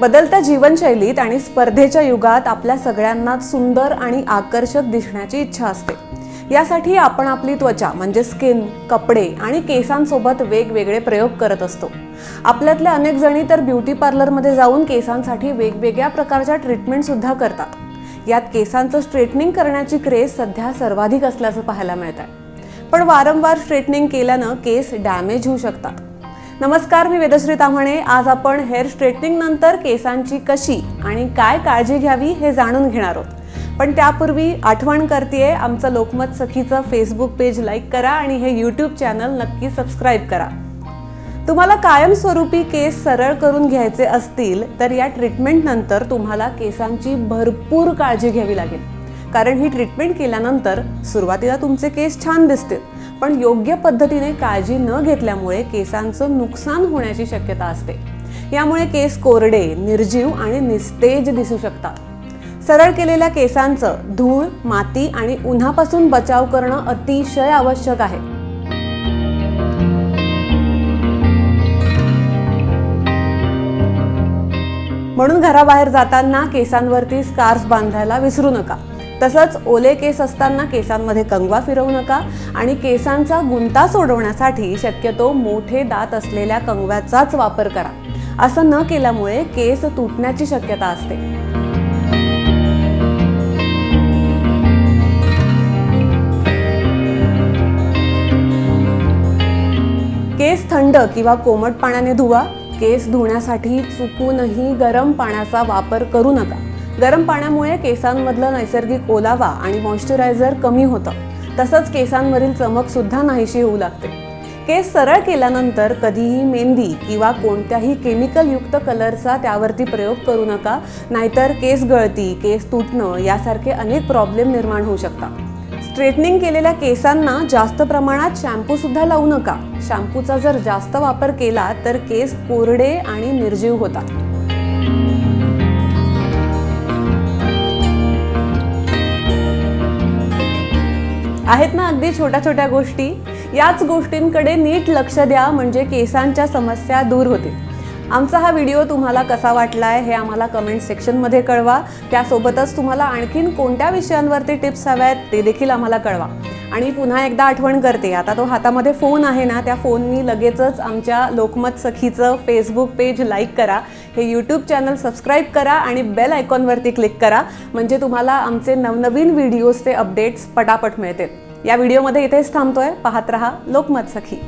बदलत्या जीवनशैलीत आणि स्पर्धेच्या युगात आपल्या सगळ्यांनाच सुंदर आणि आकर्षक दिसण्याची इच्छा असते. यासाठी आपण आपली त्वचा म्हणजे स्किन कपडे आणि केसांसोबत वेगवेगळे प्रयोग करत असतो. आपल्यातल्या अनेक जणी तर ब्युटी पार्लरमध्ये जाऊन केसांसाठी वेगवेगळ्या प्रकारच्या ट्रीटमेंटसुद्धा करतात. यात केसांचं स्ट्रेटनिंग करण्याची क्रेज सध्या सर्वाधिक असल्याचं पाहायला मिळत आहे पण वारंवार स्ट्रेटनिंग केल्यानं केस डॅमेज होऊ शकतात. नमस्कार मी वेदश्री ताम्हणे आज आपण हेअर स्ट्रेटनिंग नंतर केसांची कशी आणि काय काळजी घ्यावी हे जाणून घेणार आहोत. पण त्यापूर्वी आठवण करते आमचं लोकमत सखीचं फेसबुक पेज लाईक करा आणि हे यूट्यूब चॅनल नक्की सबस्क्राईब करा. तुम्हाला कायमस्वरूपी केस सरळ करून घ्यायचे असतील तर या ट्रीटमेंट नंतर तुम्हाला केसांची भरपूर काळजी घ्यावी लागेल. कारण ही ट्रीटमेंट केल्यानंतर सुरुवातीला तुमचे केस छान दिसतील. पण योग्य पद्धतीने काळजी न घेतल्यामुळे केसांचं नुकसान होण्याची शक्यता असते. यामुळे केस कोरडे निर्जीव आणि निस्तेज दिसू शकतात. सरळ केलेल्या केसांचं धूळ माती आणि उन्हापासून बचाव करणं अतिशय आवश्यक आहे. म्हणून घराबाहेर जाताना केसांवरती स्कार्फ बांधायला विसरू नका. तसंच ओले केस असताना केसांमध्ये कंगवा फिरवू नका आणि केसांचा गुंता सोडवण्यासाठी शक्यतो मोठे दात असलेल्या कंगव्याचाच वापर करा. असं न केल्यामुळे केस तुटण्याची शक्यता असते. केस थंड किंवा कोमट पाण्याने धुवा. केस धुण्यासाठी चुकूनही गरम पाण्याचा वापर करू नका. गरम पाण्यामुळे केसांमधलं नैसर्गिक ओलावा आणि मॉइश्चरायझर कमी होतं. तसंच केसांवरील चमकसुद्धा नाहीशी होऊ लागते. केस सरळ केल्यानंतर कधीही मेहंदी किंवा कोणत्याही केमिकलयुक्त कलरचा त्यावरती प्रयोग करू नका नाहीतर केस गळती केस तुटणं यासारखे अनेक प्रॉब्लेम निर्माण होऊ शकतात. स्ट्रेटनिंग केलेल्या केसांना जास्त प्रमाणात शॅम्पूसुद्धा लावू नका. शॅम्पूचा जर जास्त वापर केला तर केस कोरडे आणि निर्जीव होतात. आहेत ना अगदी छोट्या छोट्या गोष्टी? याच गोष्टींकडे नीट लक्ष द्या म्हणजे केसांच्या समस्या दूर होतील. आमचा हा व्हिडिओ तुम्हाला कसा वाटला आहे हे आम्हाला कमेंट सेक्शनमध्ये कळवा. त्यासोबतच तुम्हाला आणखीन कोणत्या विषयांवरती टिप्स हव्या आहेत ते देखील आम्हाला कळवा. आणि पुन्हा एकदा आठवण करते आता तो हातामध्ये फोन आहे ना त्या फोननी लगेचच आमच्या लोकमत सखीचं फेसबुक पेज लाईक करा. हे यूट्यूब चॅनल सबस्क्राईब करा आणि बेल आयकॉनवरती क्लिक करा. म्हणजे तुम्हाला आमचे नवनवीन व्हिडिओजचे अपडेट्स पटापट मिळतील. या व्हिडिओमध्ये इथेच थांबतोय. पाहत रहा लोकमत सखी